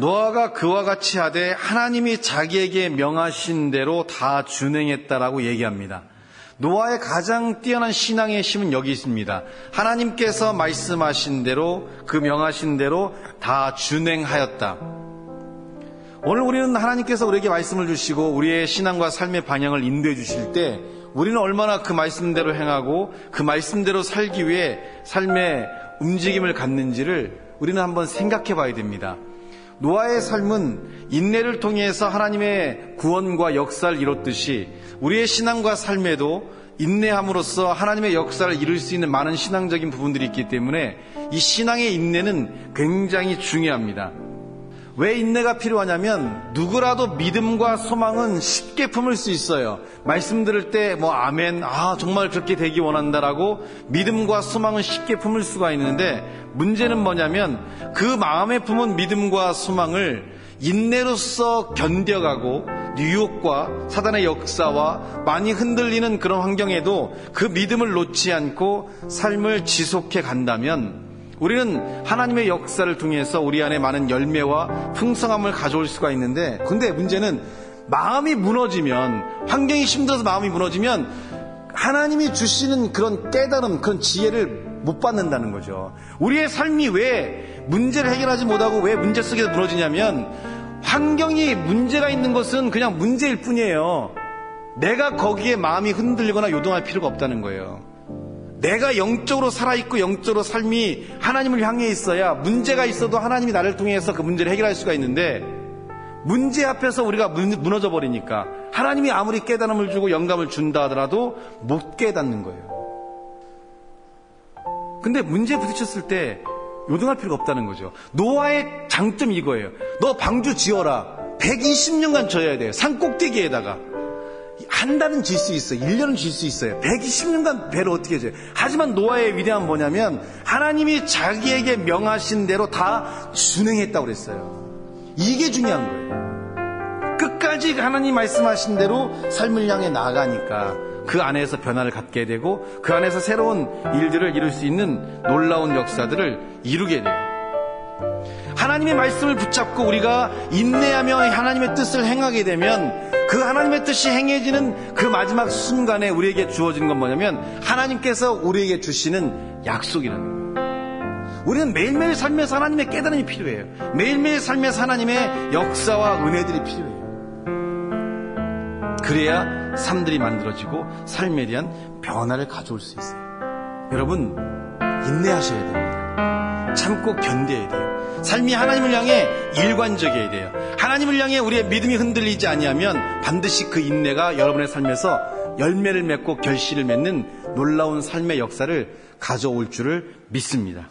노아가 그와 같이 하되 하나님이 자기에게 명하신 대로 다 준행했다라고 얘기합니다. 노아의 가장 뛰어난 신앙의 힘은 여기 있습니다. 하나님께서 말씀하신 대로 그 명하신 대로 다 준행하였다. 오늘 우리는 하나님께서 우리에게 말씀을 주시고 우리의 신앙과 삶의 방향을 인도해 주실 때 우리는 얼마나 그 말씀대로 행하고 그 말씀대로 살기 위해 삶의 움직임을 갖는지를 우리는 한번 생각해 봐야 됩니다. 노아의 삶은 인내를 통해서 하나님의 구원과 역사를 이뤘듯이 우리의 신앙과 삶에도 인내함으로써 하나님의 역사를 이룰 수 있는 많은 신앙적인 부분들이 있기 때문에 이 신앙의 인내는 굉장히 중요합니다. 왜 인내가 필요하냐면 누구라도 믿음과 소망은 쉽게 품을 수 있어요. 말씀 들을 때 뭐 아멘, 아 정말 그렇게 되기 원한다라고 믿음과 소망은 쉽게 품을 수가 있는데 문제는 뭐냐면 그 마음에 품은 믿음과 소망을 인내로서 견뎌가고 뉴욕과 사단의 역사와 많이 흔들리는 그런 환경에도 그 믿음을 놓지 않고 삶을 지속해 간다면 우리는 하나님의 역사를 통해서 우리 안에 많은 열매와 풍성함을 가져올 수가 있는데 근데 문제는 마음이 무너지면 환경이 힘들어서 마음이 무너지면 하나님이 주시는 그런 깨달음 그런 지혜를 못 받는다는 거죠. 우리의 삶이 왜 문제를 해결하지 못하고 왜 문제 속에서 무너지냐면 환경이 문제가 있는 것은 그냥 문제일 뿐이에요. 내가 거기에 마음이 흔들리거나 요동할 필요가 없다는 거예요. 내가 영적으로 살아있고 영적으로 삶이 하나님을 향해 있어야 문제가 있어도 하나님이 나를 통해서 그 문제를 해결할 수가 있는데 문제 앞에서 우리가 무너져 버리니까 하나님이 아무리 깨달음을 주고 영감을 준다 하더라도 못 깨닫는 거예요. 근데 문제에 부딪혔을 때 요동할 필요가 없다는 거죠. 노아의 장점이 이거예요. 너 방주 지어라. 120년간 져야 돼요. 산 꼭대기에다가. 한 달은 질 수 있어요. 1년은 질 수 있어요. 120년간 배를 어떻게 져요? 하지만 노아의 위대함은 뭐냐면 하나님이 자기에게 명하신 대로 다 준행했다고 그랬어요. 이게 중요한 거예요. 끝까지 하나님 말씀하신 대로 삶을 향해 나아가니까 그 안에서 변화를 갖게 되고 그 안에서 새로운 일들을 이룰 수 있는 놀라운 역사들을 이루게 돼요. 하나님의 말씀을 붙잡고 우리가 인내하며 하나님의 뜻을 행하게 되면 그 하나님의 뜻이 행해지는 그 마지막 순간에 우리에게 주어지는 건 뭐냐면 하나님께서 우리에게 주시는 약속이라는 거예요. 우리는 매일매일 삶에서 하나님의 깨달음이 필요해요. 매일매일 삶에서 하나님의 역사와 은혜들이 필요해요. 그래야 삶들이 만들어지고 삶에 대한 변화를 가져올 수 있어요. 여러분, 인내하셔야 됩니다. 참고 견뎌야 돼요. 삶이 하나님을 향해 일관적이어야 돼요. 하나님을 향해 우리의 믿음이 흔들리지 아니하면 반드시 그 인내가 여러분의 삶에서 열매를 맺고 결실을 맺는 놀라운 삶의 역사를 가져올 줄을 믿습니다.